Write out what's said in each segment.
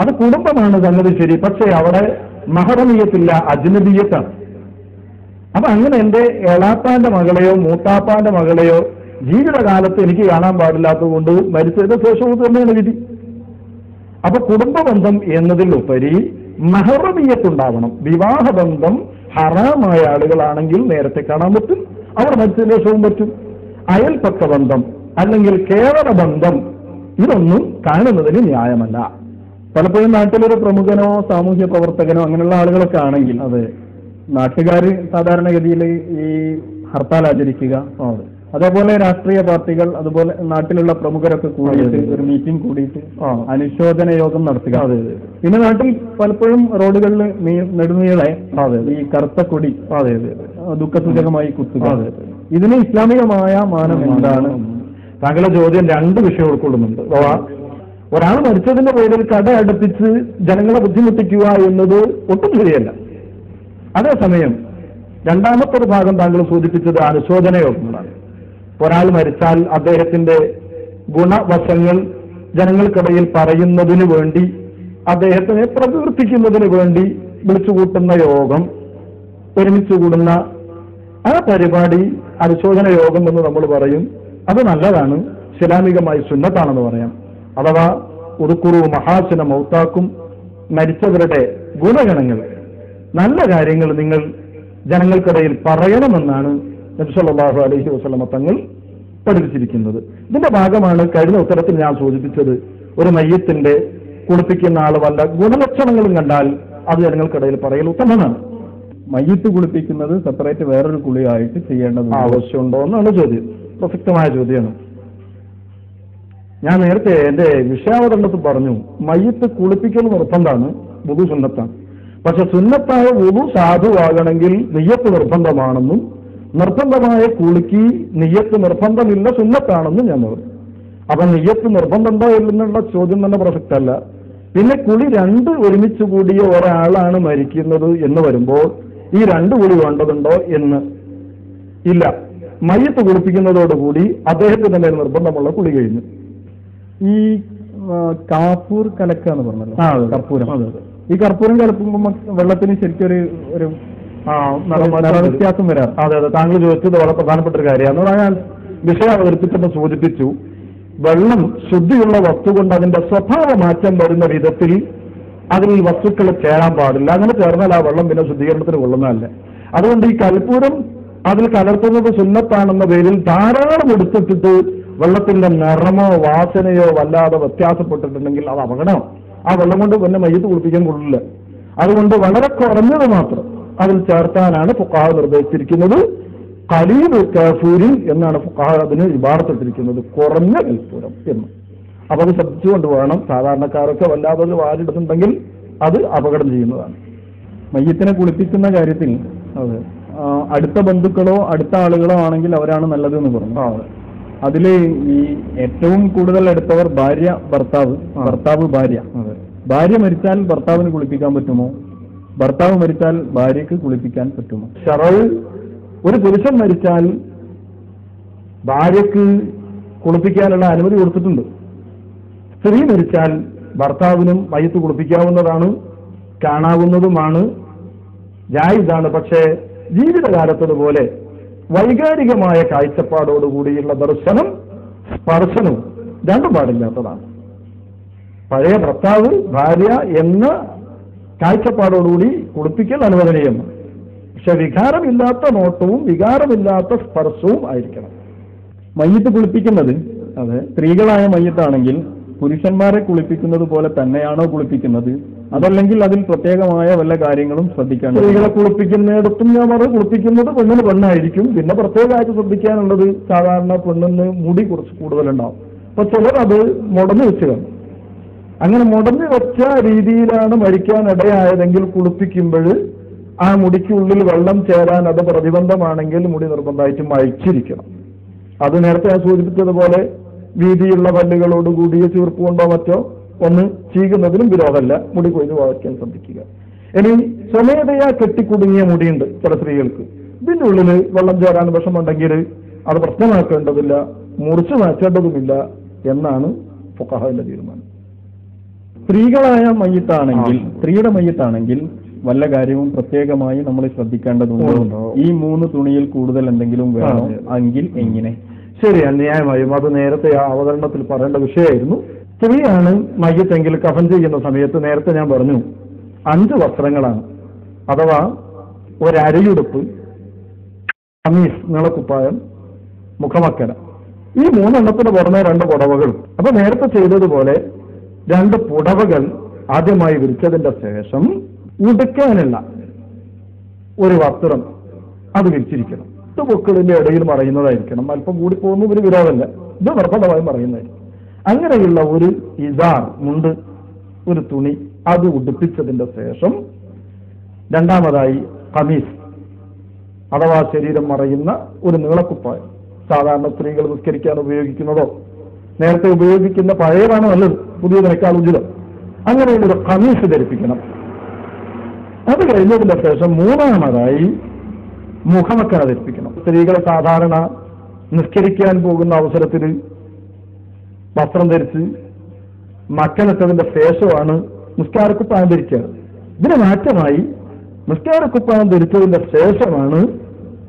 അത് കുടുംബമാണ് സംഗതി ശരി. പക്ഷേ അവിടെ മഹറമീയത്തില്ല അജ്നബീയത്താണ്. അപ്പൊ അങ്ങനെ എന്റെ എളാപ്പാന്റെ മകളെയോ മൂത്താപ്പാന്റെ മകളെയോ ജീവിതകാലത്ത് എനിക്ക് കാണാൻ പാടില്ലാത്തത് കൊണ്ട് മരിച്ചതിന് ശേഷവും തന്നെയാണ് വിധി. അപ്പൊ കുടുംബ ബന്ധം എന്നതിലുപരി മഹറമീയത്തുണ്ടാവണം വിവാഹബന്ധം ഹറാമായ ആളുകളാണെങ്കിൽ നേരത്തെ കാണാൻ പറ്റും അവർ മരിച്ചതിന് ശേഷവും പറ്റും. അയൽപക്ക ബന്ധം അല്ലെങ്കിൽ കേവല ബന്ധം ഇതൊന്നും കാണുന്നതിന് ന്യായമല്ല. പലപ്പോഴും നാട്ടിലൊരു പ്രമുഖനോ സാമൂഹ്യ പ്രവർത്തകനോ അങ്ങനെയുള്ള ആളുകളൊക്കെ ആണെങ്കിൽ അതെ. നാട്ടുകാർ സാധാരണഗതിയിൽ ഈ ഹർത്താൽ ആചരിക്കുക. അതെ അതേപോലെ രാഷ്ട്രീയ പാർട്ടികൾ അതുപോലെ നാട്ടിലുള്ള പ്രമുഖരൊക്കെ കൂടിയിട്ട് ഒരു മീറ്റിംഗ് കൂടിയിട്ട്. അനുശോചന യോഗം നടത്തുക. പിന്നെ നാട്ടിൽ പലപ്പോഴും റോഡുകളിൽ നെടുനീളെ. ഈ കറുത്ത കൊടി ദുഃഖസൂചകമായി കുത്തുക. ഇതിന് ഇസ്ലാമികമായ മാനം എന്താണ്? താങ്കളുടെ ചോദ്യം രണ്ട് വിഷയം ഉൾക്കൊള്ളുന്നുണ്ട് ഒരാൾ മരിച്ചതിന്റെ പേരിൽ കട അടുപ്പിച്ച് ജനങ്ങളെ ബുദ്ധിമുട്ടിക്കുക എന്നത് ഒട്ടും ശരിയല്ല. അതേസമയം രണ്ടാമത്തെ ഒരു ഭാഗം താങ്കൾ സൂചിപ്പിച്ചത് അനുശോചന യോഗങ്ങളാണ് ഒരാൾ മരിച്ചാൽ അദ്ദേഹത്തിന്റെ ഗുണവശങ്ങൾ ജനങ്ങൾക്കിടയിൽ പറയുന്നതിന് വേണ്ടി അദ്ദേഹത്തിനെ പ്രകീർത്തിക്കുന്നതിന് വേണ്ടി വിളിച്ചുകൂട്ടുന്ന യോഗം ഒരുമിച്ച് കൂടുന്ന ആ പരിപാടി അനുശോചന യോഗം എന്ന് നമ്മൾ പറയും. അത് നല്ലതാണ്. ഇസ്ലാമികമായി സുന്നത്താണെന്ന് പറയാം. അഥവാ ഉറുക്കുറു മഹാസിന മൗത്താക്കും മരിച്ചവരുടെ ഗുണഗണങ്ങൾ. നല്ല കാര്യങ്ങൾ നിങ്ങൾ ജനങ്ങൾക്കിടയിൽ പറയണമെന്നാണ് നബ്സല്ലാഹു അലഹി വസ്ലമ തങ്ങൾ പഠിപ്പിച്ചിരിക്കുന്നത്. ഇതിന്റെ ഭാഗമാണ് കഴിഞ്ഞ ഉത്തരത്തിൽ ഞാൻ സൂചിപ്പിച്ചത്. ഒരു മയ്യത്തിന്റെ കുളിപ്പിക്കുന്ന ആൾ വല്ല ഗുണലക്ഷണങ്ങളും കണ്ടാൽ അത് ജനങ്ങൾക്കിടയിൽ പറയൽ ഉത്തമമാണ്. മയ്യത്ത് കുളിപ്പിക്കുന്നത് സെപ്പറേറ്റ് വേറൊരു കുളിയായിട്ട് ചെയ്യേണ്ടത് ആവശ്യമുണ്ടോ എന്നാണ് ചോദ്യം. പ്രസക്തമായ ചോദ്യമാണ്. ഞാൻ നേരത്തെ എന്റെ വിഷയാവതരണത്ത് പറഞ്ഞു മയ്യത്ത് കുളിപ്പിക്കൽ നിർബന്ധമാണ് വുതു സുന്നത്താണ്. പക്ഷെ സുന്നത്തായ വുതു സാധുവാകണമെങ്കിൽ നെയ്യത്ത് നിർബന്ധമാണെന്നും നിർബന്ധമായ കുളിക്ക് നെയ്യത്ത് നിർബന്ധമില്ല സുന്നത്താണെന്നും ഞാൻ പറഞ്ഞു. അപ്പൊ നെയ്യത്ത് നിർബന്ധമുണ്ടോ എന്നുള്ള ചോദ്യം തന്നെ പ്രസക്തല്ല. പിന്നെ കുളി രണ്ട് ഒരുമിച്ച് കൂടിയ ഒരാളാണ് മരിക്കുന്നത് എന്ന് വരുമ്പോൾ ഈ രണ്ട് കുളി വേണ്ടതുണ്ടോ എന്ന്? ഇല്ല. മയ്യത്ത് കുളിപ്പിക്കുന്നതോടുകൂടി അദ്ദേഹത്തിന് തന്നെ നിർബന്ധമുള്ള കുളി കഴിഞ്ഞു. ഈ കാപ്പൂർ കലക്ക എന്ന് പറഞ്ഞല്ലോ. കർപ്പൂരം. ഈ കർപ്പൂരം കലക്കുമ്പോൾ വെള്ളത്തിന് ശരിക്കും ഒരു ഒരു നിറമാറ്റം വരാറ്. അതെ അതെ. താങ്കൾ ചോദിച്ചത് വളരെ പ്രധാനപ്പെട്ട ഒരു കാര്യമാണ്. ഞാൻ വിഷയം അവതരിപ്പിച്ചപ്പോൾ സൂചിപ്പിച്ചു വെള്ളം ശുദ്ധിയുള്ള വസ്തു കൊണ്ട് അതിന്റെ സ്വഭാവ മാറ്റം വരുന്ന വിധത്തിൽ അതിൽ ഈ വസ്തുക്കൾ ചേരാൻ പാടില്ല. അങ്ങനെ ചേർന്നാൽ ആ വെള്ളം പിന്നെ ശുദ്ധീകരണത്തിന് കൊള്ളുന്നതല്ല. അതുകൊണ്ട് ഈ കൽപ്പൂരം അതിൽ കലർത്തുന്നത് സുന്നത്താണെന്ന പേരിൽ ധാരാളം എടുത്തിട്ടിട്ട് വെള്ളത്തിന്റെ നിറമോ വാസനയോ വല്ലാതെ വ്യത്യാസപ്പെട്ടിട്ടുണ്ടെങ്കിൽ അത് അപകടമാണ്. ആ വെള്ളം കൊണ്ട് പിന്നെ മയ്യത്ത് കുളിപ്പിക്കാൻ കൊള്ളില്ല. അതുകൊണ്ട് വളരെ കുറഞ്ഞത് മാത്രം അതിൽ ചേർത്താനാണ് ഫുക്കാഹ് നിർദ്ദേശിച്ചിരിക്കുന്നത്. കലീബ് കാഫൂരിൻ എന്നാണ് ഫുക്കാഹ് അതിന് ഇബാറത്തിട്ടിരിക്കുന്നത്. കുറഞ്ഞ കൽപ്പൂരം എന്ന്. അപ്പൊ അത് ശ്രദ്ധിച്ചുകൊണ്ട് വേണം. സാധാരണക്കാരൊക്കെ വല്ലാതെ വാരിടുന്നുണ്ടെങ്കിൽ അത് അപകടം ചെയ്യുന്നതാണ്. മയ്യത്തിനെ കുളിപ്പിക്കുന്ന കാര്യത്തിൽ അതെ അടുത്ത ബന്ധുക്കളോ അടുത്ത ആളുകളോ ആണെങ്കിൽ അവരാണ് നല്ലത് എന്ന് പറഞ്ഞു ആ അതിൽ ഈ ഏറ്റവും കൂടുതൽ എടുത്തവർ ഭാര്യ ഭർത്താവ് ഭർത്താവ് ഭാര്യ. ഭാര്യ മരിച്ചാൽ ഭർത്താവിന് കുളിപ്പിക്കാൻ പറ്റുമോ? ഭർത്താവ് മരിച്ചാൽ ഭാര്യക്ക് കുളിപ്പിക്കാൻ പറ്റുമോ? ഷറവ് ഒരു പുരുഷൻ മരിച്ചാൽ ഭാര്യക്ക് കുളിപ്പിക്കാനുള്ള അനുമതി കൊടുത്തിട്ടുണ്ട്. സ്ത്രീ മരിച്ചാൽ ഭർത്താവിനും മയ്യത്ത് കുളിപ്പിക്കാവുന്നതാണ് കാണാവുന്നതുമാണ് ജായിതാണ് പക്ഷേ ജീവിതകാലത്തതുപോലെ വൈകാരികമായ കാഴ്ചപ്പാടോടുകൂടിയുള്ള ദർശനം സ്പർശനവും രണ്ടും പാടില്ലാത്തതാണ്. പഴയ ഭർത്താവ് ഭാര്യ എന്ന കാഴ്ചപ്പാടോടുകൂടി കുളിപ്പിക്കൽ അനുവദനീയമാണ് പക്ഷെ വികാരമില്ലാത്ത നോട്ടവും വികാരമില്ലാത്ത സ്പർശവും ആയിരിക്കണം. മയ്യത്ത് കുളിപ്പിക്കുന്നത് അതെ സ്ത്രീകളായ മയ്യത്താണെങ്കിൽ പുരുഷന്മാരെ കുളിപ്പിക്കുന്നത് പോലെ തന്നെയാണോ കുളിപ്പിക്കുന്നത്? അതല്ലെങ്കിൽ അതിൽ പ്രത്യേകമായ വല്ല കാര്യങ്ങളും ശ്രദ്ധിക്കാൻ സ്ത്രീകളെ കുളിപ്പിക്കുന്നിടത്തും ഞാൻ പറഞ്ഞു കുളിപ്പിക്കുന്നത് പെണ്ണിന് പെണ്ണായിരിക്കും. പിന്നെ പ്രത്യേകമായിട്ട് ശ്രദ്ധിക്കാനുള്ളത് സാധാരണ പെണ്ണിന് മുടി കുറച്ച് കൂടുതലുണ്ടാവും. അപ്പൊ ചിലർ അത് മുടഞ്ഞു വെച്ച് കാണും. അങ്ങനെ മുടഞ്ഞു വെച്ച രീതിയിലാണ് മരിക്കാൻ ഇടയായതെങ്കിൽ കുളിപ്പിക്കുമ്പോൾ ആ മുടിക്കുള്ളിൽ വെള്ളം ചേരാൻ അത് പ്രതിബന്ധമാണെങ്കിൽ മുടി നിർബന്ധമായിട്ടും അയച്ചിരിക്കണം അത് നേരത്തെ ഞാൻ സൂചിപ്പിച്ചതുപോലെ വീതിയുള്ള പല്ലുകളോട് കൂടിയ ചീർപ്പ് കൊണ്ടോ മറ്റോ ഒന്ന് ചീകുന്നതിനും വിരോധമല്ല. മുടി കൊയ്ത് വളയ്ക്കാൻ ശ്രദ്ധിക്കുക. ഇനി സ്വമേധയാ കെട്ടിക്കുടുങ്ങിയ മുടിയുണ്ട് ചില സ്ത്രീകൾക്ക്. ഇതിന്റെ ഉള്ളിൽ വെള്ളം ചേരാൻ വിഷമുണ്ടെങ്കിൽ അത് പ്രശ്നമാക്കേണ്ടതില്ല മുറിച്ചു മാറ്റേണ്ടതുമില്ല എന്നാണ് ഫുഖഹാന്റെ തീരുമാനം. സ്ത്രീകളായ മയ്യത്താണെങ്കിൽ. സ്ത്രീയുടെ മയ്യത്താണെങ്കിൽ വല്ല കാര്യവും പ്രത്യേകമായി നമ്മൾ ശ്രദ്ധിക്കേണ്ടതുണ്ടോ? ഈ മൂന്ന് തുണിയിൽ കൂടുതൽ എന്തെങ്കിലും വേണോ? എങ്കിൽ എങ്ങനെ ശരിയാണ് അന്യായമായും അത് നേരത്തെ ആ അവതരണത്തിൽ പറയേണ്ട വിഷയമായിരുന്നു. സ്ത്രീയാണ് മയ്യത്തെങ്കിൽ കഫൻ ചെയ്യുന്ന സമയത്ത് നേരത്തെ ഞാൻ പറഞ്ഞു അഞ്ച് വസ്ത്രങ്ങളാണ്. അഥവാ ഒരരയുടുപ്പ് കമീസ് നിളക്കുപ്പായം മുഖമക്കര. ഈ മൂന്നെണ്ണത്തിന് പുറമെ രണ്ട് പുടവകളും. അപ്പൊ നേരത്തെ ചെയ്തതുപോലെ രണ്ട് പുടവകൾ ആദ്യമായി വിരിച്ചതിന്റെ ശേഷം ഉടുക്കാനുള്ള ഒരു വസ്ത്രം അത് വിരിച്ചിരിക്കണം. പൊക്കളിന്റെ ഇടയിൽ മറയുന്നതായിരിക്കണം. അല്പം കൂടി പോകുന്ന ഒരു വിരോധമല്ല ഇത് നിർബന്ധമായും പറയുന്നതായിരിക്കും. അങ്ങനെയുള്ള ഒരു ഇസാർ മുണ്ട് ഒരു തുണി അത് ഉടുപ്പിച്ചതിന്റെ ശേഷം രണ്ടാമതായി കമീസ് അഥവാ ശരീരം മറയുന്ന ഒരു നീളക്കുപ്പായം. സാധാരണ സ്ത്രീകൾ നിസ്കരിക്കാൻ ഉപയോഗിക്കുന്നതോ നേരത്തെ ഉപയോഗിക്കുന്ന പഴയതാണ് നല്ലത്. പുതിയതിനേക്കാൾ ഉചിതം. അങ്ങനെയുള്ള ഒരു കമീസ് ധരിപ്പിക്കണം. അത് കഴിഞ്ഞതിന്റെ ശേഷം മൂന്നാമതായി മുഖമക്കര അവതരിപ്പിക്കണം. സ്ത്രീകൾ സാധാരണ നിസ്കരിക്കാൻ പോകുന്ന അവസരത്തിൽ വസ്ത്രം ധരിച്ച് മക്കനത്തതിന്റെ ശേഷമാണ് നിസ്കാരക്കുപ്പായം ധരിക്കുക. ഇതിന് മാറ്റമായി നിസ്കാരക്കുപ്പായം ധരിച്ചതിന്റെ ശേഷമാണ്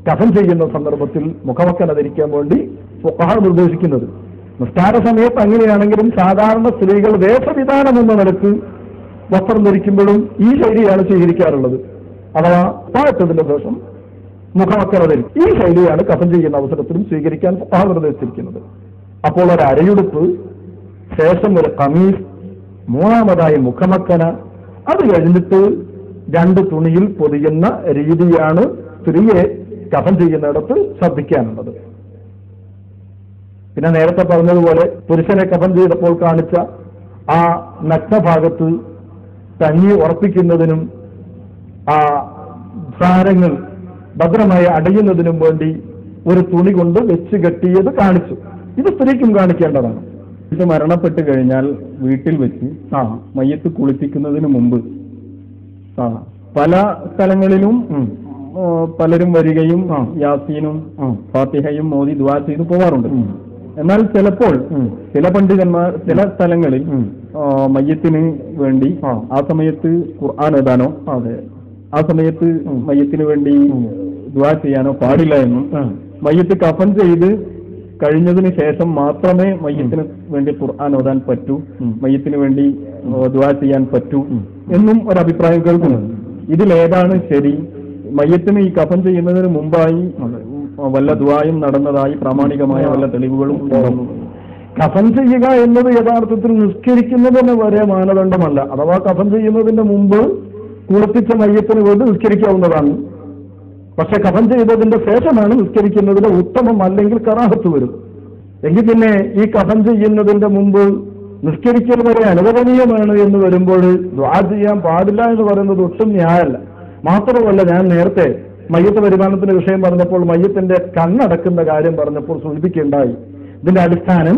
കഫൻ ചെയ്യുന്ന സന്ദർഭത്തിൽ മുഖമക്കന ധരിക്കാൻ വേണ്ടി ഫുഖഹ നിർദ്ദേശിക്കുന്നത്. നിസ്കാര സമയത്ത് അങ്ങനെയാണെങ്കിലും സാധാരണ സ്ത്രീകൾ വേഷവിധാനം എന്ന നിലയ്ക്ക് വസ്ത്രം ധരിക്കുമ്പോഴും ഈ ശൈലിയാണ് സ്വീകരിക്കാറുള്ളത്. അഥവാ താഴത്തതിന്റെ ശേഷം മുഖമക്കര ധരിക്കും ഈ ശൈലിയാണ് കഫൻ ചെയ്യുന്ന അവസരത്തിലും സ്വീകരിക്കാൻ ആ നിർദ്ദേശിച്ചിരിക്കുന്നത്. അപ്പോൾ ഒരു അരയുടുപ്പ് ശേഷം ഒരു കമീസ് മൂന്നാമതായി മുഖമക്കന. അത് കഴിഞ്ഞിട്ട് രണ്ട് തുണിയിൽ പൊതിയുന്ന രീതിയാണ് സ്ത്രീയെ കഫൻ ചെയ്യുന്നിടത്ത് ശ്രദ്ധിക്കാനുള്ളത്. പിന്നെ നേരത്തെ പറഞ്ഞതുപോലെ പുരുഷനെ കഫൻ ചെയ്തപ്പോൾ കാണിച്ച ആ നഗ്നഭാഗത്ത് തങ്ങി ഉറപ്പിക്കുന്നതിനും ആ സാരങ്ങൾ ഭദ്രമായി അടയുന്നതിനും വേണ്ടി ഒരു തുണി കൊണ്ട് വെച്ച് കെട്ടിയത് കാണിച്ചു. ഇത് സ്ത്രീക്കും കാണിക്കേണ്ടതാണ്. ഇത് മരണപ്പെട്ട് കഴിഞ്ഞാൽ വീട്ടിൽ വെച്ച് ആ. മയ്യത്ത് കുളിപ്പിക്കുന്നതിന് മുമ്പ് ആ. പല സ്ഥലങ്ങളിലും പലരും വരികയും യാസീനും ഫാത്തിഹയും മോദി ദ്വാ ചെയ്ത് പോവാറുണ്ട്. എന്നാൽ ചിലപ്പോൾ ചില പണ്ഡിതന്മാർ ചില സ്ഥലങ്ങളിൽ. മയ്യത്തിന് വേണ്ടി ആ. ആ സമയത്ത് ഖുർആൻ ഏതാനോ അതെ. ആ സമയത്ത്. മയ്യത്തിന് വേണ്ടി. ദ്വാ ചെയ്യാനോ പാടില്ല എന്നും. മയ്യത്ത് കഫൻ ചെയ്ത് കഴിഞ്ഞതിന് ശേഷം മാത്രമേ മയ്യത്തിന് വേണ്ടി ഖുർആൻ ഓതാൻ പറ്റൂ. മയ്യത്തിന് വേണ്ടി ദ്വാ ചെയ്യാൻ പറ്റൂ എന്നും ഒരു അഭിപ്രായം കേൾക്കുന്നു ഉം. ഇതിലേതാണ് ശരി മയ്യത്തിന് ഈ കഫൻ ചെയ്യുന്നതിന് മുമ്പായി വല്ല ദ്വായും നടന്നതായി പ്രാമാണികമായ വല്ല തെളിവുകളും ഉണ്ടോ കഫൻ ചെയ്യുക എന്നത് യഥാർത്ഥത്തിൽ നിസ്കരിക്കുന്നതിന് വരെ മാനദണ്ഡമല്ല അഥവാ കഫൻ ചെയ്യുന്നതിന്റെ മുമ്പ് കുളിപ്പിച്ച മയ്യത്തിന് വേണ്ടി നിസ്കരിക്കാവുന്നതാണ്. പക്ഷെ കഫൻ ചെയ്തതിന്റെ ശേഷമാണ് നിസ്കരിക്കുന്നതിന് ഉത്തമം അല്ലെങ്കിൽ കറാഹത്ത് വരും. എങ്കിൽ പിന്നെ ഈ കഫൻ ചെയ്യുന്നതിന്റെ മുമ്പ് നിസ്കരിക്കൽ വരെ അനുവദനീയമാണ് എന്ന് വരുമ്പോൾ ദ്വാ ചെയ്യാൻ പാടില്ല എന്ന് പറയുന്നത് ഒട്ടും ന്യായമല്ല. മാത്രമല്ല ഞാൻ നേരത്തെ മയ്യത്ത് വരുമാനത്തിന്റെ വിഷയം പറഞ്ഞപ്പോൾ മയ്യത്തിന്റെ കണ്ണടക്കുന്ന കാര്യം പറഞ്ഞപ്പോൾ സൂചിപ്പിക്കുകയുണ്ടായി. ഇതിന്റെ അടിസ്ഥാനം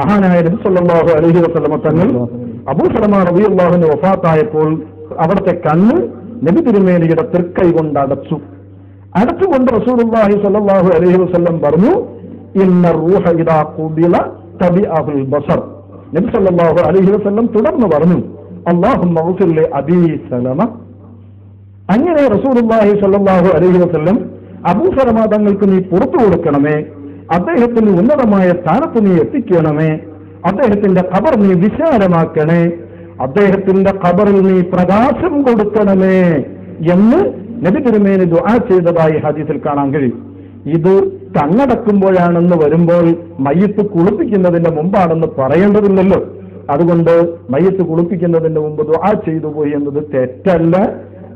മഹാനായ നബി സല്ലല്ലാഹു അലൈഹി വസല്ലമ തങ്ങൾ അബൂ സലമ റളിയല്ലാഹുവിന് വഫാത്തായപ്പോൾ അവിടുത്തെ കണ്ണ് നബി തിരുമേനിയുടെ തൃക്കൈ കൊണ്ട് അടച്ചു. അടച്ചുകൊണ്ട് റസൂലുള്ളാഹി സ്വല്ലല്ലാഹു അലൈഹി വസല്ലം പറഞ്ഞു ഇന്ന റൂഹ ഇദാ ഖുബില തബിഅഹുൽ ബസർ. നബി സല്ലല്ലാഹു അലൈഹി വസല്ലം തുടർന്ന് പറഞ്ഞു അല്ലാഹുമ്മ ഗ്ഫിർ അബീ സലമ. അങ്ങനെ റസൂലുള്ളാഹി സ്വല്ലല്ലാഹു അലൈഹി വസല്ലം അബൂ സലമ തങ്ങൾക്ക് നീ പുറത്തു കൊടുക്കണമേ. അദ്ദേഹത്തിന് ഉന്നതമായ സ്ഥാനത്ത് നീ എത്തിക്കണമേ. അദ്ദേഹത്തിന്റെ ഖബർ നീ വിശാലമാക്കണേ. അദ്ദേഹത്തിന്റെ ഖബറിൽ നീ പ്രകാശം കൊടുക്കണമേ എന്ന് നബി തിരുമേനി ദുആ ചെയ്തതായി ഹദീസിൽ കാണാൻ കഴിയും. ഇത് കണ്ണടക്കുമ്പോഴാണെന്ന് വരുമ്പോൾ മയ്യത്ത് കുളിപ്പിക്കുന്നതിന്റെ മുമ്പാണെന്ന് പറയേണ്ടതില്ലല്ലോ. അതുകൊണ്ട് മയ്യത്ത് കുളിപ്പിക്കുന്നതിന്റെ മുമ്പ് ദുആ ചെയ്തു പോയി എന്നത് തെറ്റല്ല.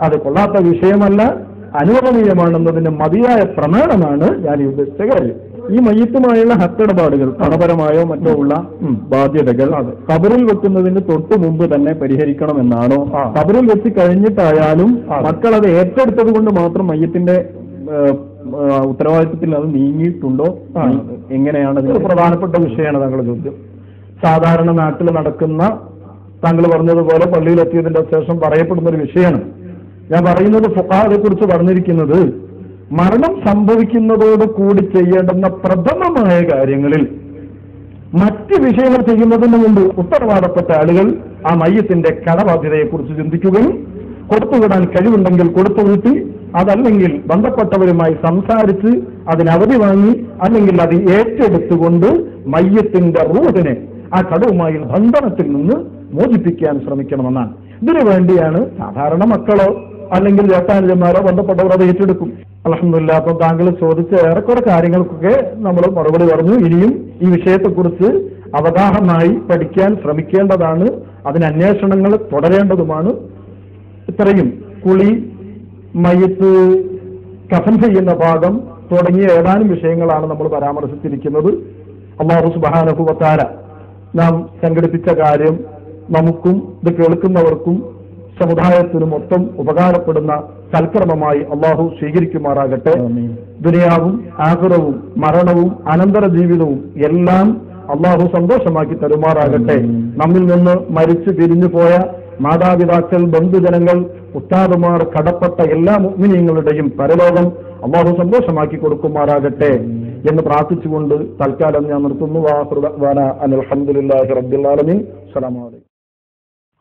അത് കൊള്ളാത്ത വിഷയമല്ല. അനുവദനീയമാണെന്നതിന് മതിയായ പ്രമാണമാണ് ഞാൻ ഈ ഉദ്ദേശിച്ച കാര്യം. ഈ മയ്യത്തുമായുള്ള ഹത്തിടപാടുകൾ പണപരമായോ മറ്റോ ഉള്ള. ബാധ്യതകൾ. കബറിൽ വെക്കുന്നതിന് തൊട്ടു മുമ്പ് തന്നെ പരിഹരിക്കണമെന്നാണോ. കബറിൽ വെച്ച് കഴിഞ്ഞിട്ടായാലും മക്കൾ അത് ഏറ്റെടുത്തത് കൊണ്ട് മാത്രം മയ്യത്തിന്റെ ഉത്തരവാദിത്വത്തിൽ അത് നീങ്ങിയിട്ടുണ്ടോ. എങ്ങനെയാണ് പ്രധാനപ്പെട്ട വിഷയമാണ് താങ്കളുടെ ചോദ്യം സാധാരണ നാട്ടിൽ നടക്കുന്ന താങ്കൾ പറഞ്ഞതുപോലെ പള്ളിയിലെത്തിയതിന്റെ ശേഷം പറയപ്പെടുന്ന ഒരു വിഷയമാണ് ഞാൻ പറയുന്നത് ഫുഹാദെ കുറിച്ച് പറഞ്ഞിരിക്കുന്നത് മരണം സംഭവിക്കുന്നതോട് കൂടി ചെയ്യേണ്ടുന്ന പ്രഥമമായ കാര്യങ്ങളിൽ മറ്റ് വിഷയങ്ങൾ ചെയ്യുന്നതിന് മുമ്പ് ഉത്തരവാദപ്പെട്ട ആളുകൾ ആ മയ്യത്തിന്റെ കടബാധ്യതയെക്കുറിച്ച് ചിന്തിക്കുകയും കൊടുത്തുവിടാൻ കഴിവുണ്ടെങ്കിൽ കൊടുത്തു വീട്ടി അതല്ലെങ്കിൽ ബന്ധപ്പെട്ടവരുമായി സംസാരിച്ച് അതിന് അവധി വാങ്ങി അല്ലെങ്കിൽ അത് ഏറ്റെടുത്തുകൊണ്ട് മയ്യത്തിന്റെ റൂഡിനെ ആ കടവുമായി ബന്ധനത്തിൽ നിന്ന് മോചിപ്പിക്കാൻ ശ്രമിക്കണമെന്നാണ്. ഇതിനു വേണ്ടിയാണ് സാധാരണ മക്കളോ അല്ലെങ്കിൽ ചേട്ടാനുജന്മാരോ ബന്ധപ്പെട്ടവർ അത് ഏറ്റെടുക്കും. അലഹമില്ല അപ്പൊ താങ്കൾ ചോദിച്ച ഏറെക്കുറെ കാര്യങ്ങൾക്കൊക്കെ നമ്മൾ മറുപടി പറഞ്ഞു. ഇനിയും ഈ വിഷയത്തെക്കുറിച്ച് അവഗാഹമായി പഠിക്കാൻ ശ്രമിക്കേണ്ടതാണ്. അതിന് അന്വേഷണങ്ങൾ തുടരേണ്ടതുമാണ്. ഇത്രയും കുളി മയ്യത്ത് കഫൻ ചെയ്യുന്ന ഭാഗം തുടങ്ങിയ ഏതാനും വിഷയങ്ങളാണ് നമ്മൾ പരാമർശിച്ചിരിക്കുന്നത്. അള്ളാഹു സുബാനഹുബത്താര നാം സംഘടിപ്പിച്ച കാര്യം നമുക്കും ഇത് കേൾക്കുന്നവർക്കും സമുദായത്തിനും മൊത്തം ഉപകാരപ്പെടുന്ന സൽക്രമമായി അള്ളാഹു സ്വീകരിക്കുമാറാകട്ടെ. ദുനിയാവും ആഹുറവും മരണവും അനന്തര ജീവിതവും എല്ലാം അള്ളാഹു സന്തോഷമാക്കി തരുമാറാകട്ടെ. നമ്മിൽ നിന്ന് മരിച്ചു പിരിഞ്ഞു പോയ മാതാപിതാക്കൾ ബന്ധുജനങ്ങൾ ഉസ്താദുമാർ കടപ്പെട്ട എല്ലാ മുഗ്മിനിയങ്ങളുടെയും പരലോകം അള്ളാഹു സന്തോഷമാക്കി കൊടുക്കുമാറാകട്ടെ എന്ന് പ്രാർത്ഥിച്ചുകൊണ്ട് തൽക്കാലം ഞാൻ നിർത്തുന്നു. അലഹമുല്ലാഹി റബ്ബിൽ ആലമീൻ. അസ്സലാമു അലൈക്കും.